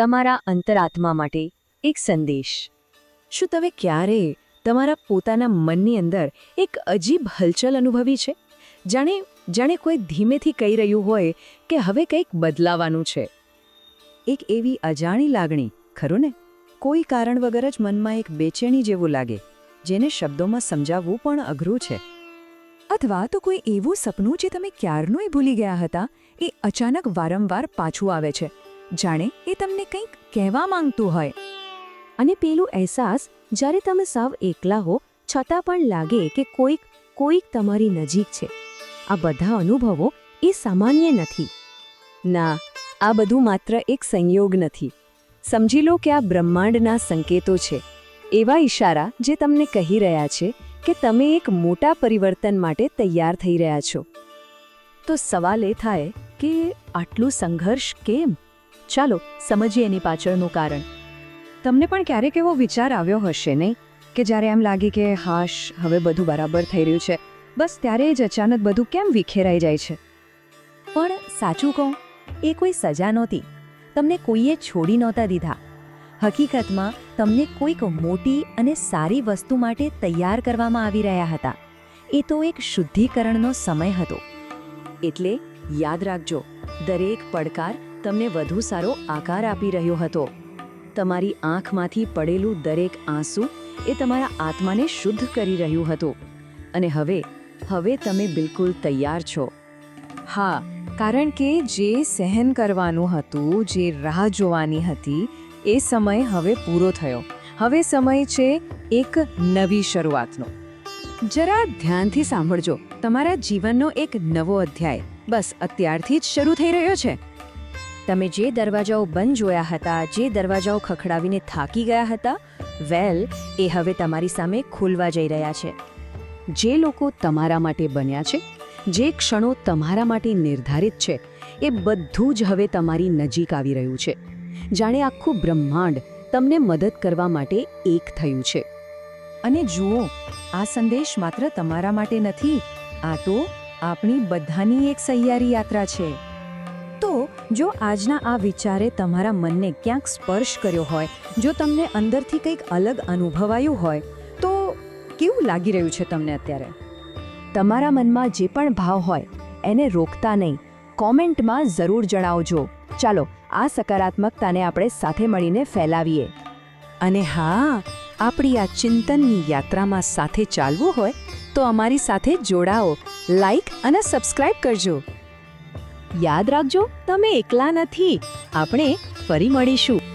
તમારા અંતરાત્મા માટે એક સંદેશ. શું તમે ક્યારે તમારા પોતાના મનની અંદર એક અજીબ હલચલ અનુભવી છે? જાણે જાણે કોઈ ધીમેથી કહી રહ્યું હોય કે હવે કંઈક બદલાવાનું છે. એક એવી અજાણી લાગણી, ખરું ને? કોઈ કારણ વગર જ મનમાં એક બેચેણી જેવું લાગે, જેને શબ્દોમાં સમજાવવું પણ અઘરું છે. અથવા તો કોઈ એવું સપનું જે તમે ક્યારનુંય ભૂલી ગયા હતા, એ અચાનક વારંવાર પાછું આવે છે. જાણે એ તમને કંઈક કહેવા માંગતું હોય. અને પેલું અહેસાસ જ્યારે તમે સાવ એકલા હો, છતાં પણ લાગે કે કોઈક કોઈક તમારી નજીક છે. આ બધા અનુભવો એ સામાન્ય નથી. ના, આ બધું માત્ર એક સંયોગ નથી. સમજી લો કે આ બ્રહ્માંડના સંકેતો છે. એવા ઈશારા જે તમને કહી રહ્યા છે કે તમે એક મોટા પરિવર્તન માટે તૈયાર થઈ રહ્યા છો. તો સવાલ એ થાય કે આટલું સંઘર્ષ કેમ? ચાલો, સમજીએ એની પાછળનું કારણ. તમને પણ ક્યારેક એવો વિચાર આવ્યો હશે નહીં? કે જ્યારે એમ લાગે કે, હાશ, હવે બધું બરાબર થઈ રહ્યું છે. બસ ત્યારે જ અચાનક બધું કેમ વિખેરાઈ જાય છે? પણ સાચું કહું, એ કોઈ સજા નહોતી. તમને કોઈએ છોડી નહોતા દીધા. હકીકતમાં, તમને કોઈક મોટી અને સારી વસ્તુ માટે તૈયાર કરવામાં આવી રહ્યા હતા. એ તો એક શુદ્ધિકરણનો સમય હતો. એટલે યાદ રાખજો, દરેક પડકાર તમને વધુ સારો આકાર આપી રહ્યો હતો. તમારી આંખમાંથી પડેલું દરેક આંસુ એ તમારા આત્માને શુદ્ધ કરી રહ્યું હતું. અને હવે હવે તમે બિલકુલ તૈયાર છો. હા, કારણ કે જે સહન કરવાનું હતું, જે રાહ જોવાની હતી, એ સમય હવે પૂરો થયો. હવે સમય છે એક નવી શરૂઆતનો. જરા ધ્યાનથી સાંભળજો. તમારા જીવનનો એક નવો અધ્યાય. બસ, અત્યારથી જ શરૂ થઈ રહ્યો છે. તમે જે દરવાજાઓ બંધ જોયા હતા, જે દરવાજાઓ ખખડાવીને થાકી ગયા હતા, વેલ, એ હવે તમારી સામે ખુલવા જઈ રહ્યા છે. જે લોકો તમારા માટે બન્યા છે, જે ક્ષણો તમારા માટે નિર્ધારિત છે, એ બધું જ હવે તમારી નજીક આવી રહ્યું છે. જાણે આખું બ્રહ્માંડ તમને મદદ કરવા માટે એક થયું છે. અને જુઓ, આ સંદેશ માત્ર તમારા માટે નથી, આ તો આપણી બધાની એક સહિયારી યાત્રા છે. જો આજના આ વિચારે તમારા મનને ક્યાંક સ્પર્શ કર્યો હોય, જો તમને અંદરથી કંઈક અલગ અનુભવાયું હોય, તો કેવું લાગી રહ્યું છે તમને અત્યારે? તમારા મનમાં જે પણ ભાવ હોય, એને રોકતા નહીં. કોમેન્ટમાં જરૂર જણાવજો. ચાલો, આ સકારાત્મકતાને આપણે સાથે મળીને ફેલાવીએ. અને હા, આપણી આ ચિંતનની યાત્રામાં સાથે ચાલવું હોય, તો અમારી સાથે જોડાઓ. લાઈક અને સબસ્ક્રાઇબ કરજો. યાદ રાખજો તમે એકલા નથી. આપણે ફરી મળીશું.